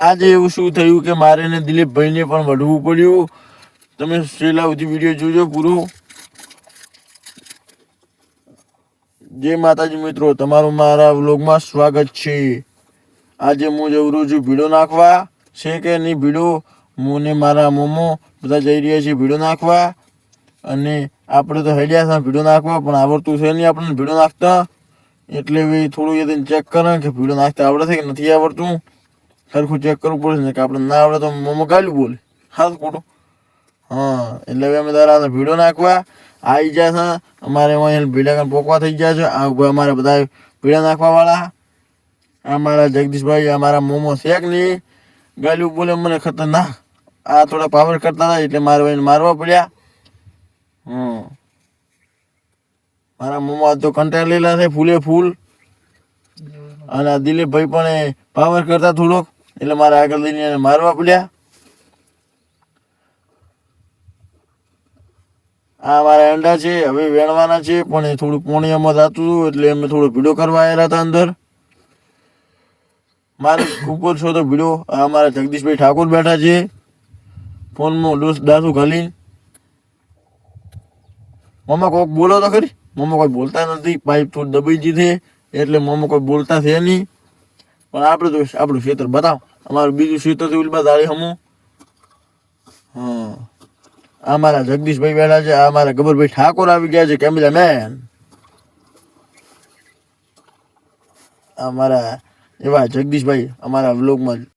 આજે એવું શું થયું કે મારે ને દિલીપભાઈને પણ વઢવું પડ્યું? તમે છેલ્લા સુધી વીડિયો જોજો પૂરો. જય માતાજી મિત્રો, તમારું મારા વ્લોગમાં સ્વાગત છે. આજે હું જવરું છું ભીડો નાખવા. છે કે નહીં ભીડો? હું ને મારા મોમો બધા જઈ રહ્યા છીએ ભીડો નાખવા. અને આપણે તો હેડ્યા છે ભીડો નાખવા, પણ આવડતું છે નહીં આપણને ભીડો નાખતા. એટલે થોડું એ ચેક કરે કે ભીડો નાખતા આવડે છે કે નથી આવડતું. સરખું ચેક કરવું પડે ને કે આપણે ના આવડે તો મોમો ગાલું બોલે. હાલ ખોટું. હા, એટલે અમે તારા ભીડો નાખવા આવી ગયા છે. અમારે અહીંયા ભીડા કાન પોકવા થઈ ગયા છે. આ ઊભા અમારે બધા ભીડા નાખવા વાળા આ મારા જગદીશભાઈ, આ મારા મોમો શેક નહીં? ગાલ્યું બોલે મને ખતરનાક. આ થોડા પાવર કરતા હતા એટલે મારે ભાઈને મારવા પડ્યા. હમ. મારા મોમો આજ તો કંટાળેલા છે, ફૂલે ફૂલ. અને આ દિલીપભાઈ પણ એ પાવર કરતા થોડોક. એટલે મારે આગળ લઈને એને મારવા પડ્યા. આ મારા અંડા છે, હવે વેણવાના છે, પણ એ થોડું પોણિયામાં થતું હતું, એટલે અમે થોડો ભીડો કરવા આવેલા હતા અંદર. મારે ઉપર છો તો ભીડો. આ અમારા જગદીશભાઈ ઠાકોર બેઠા છે. ફોનમાં ડોસ દાસુ ઘાલીને. મમ્મા કોઈક બોલો તો ખરી. મમ્મા કોઈ બોલતા નથી. પાઇપ થોડી દબાઈ જી છે. એટલે મમ્મા કોઈ બોલતા છે નહીં. પણ આપણે તો આપણું ક્ષેત્ર બતાવ. અમારું બીજું ક્ષેત્ર છે ઉલબા દાળી હમું. હા. આ મારા જગદીશભાઈ બેઠા છે, આ મારા ગબરભાઈ ઠાકોર આવી ગયા છે, કેમેરા મેન. અમારા એવા જગદીશભાઈ અમારા વ્લોગમાં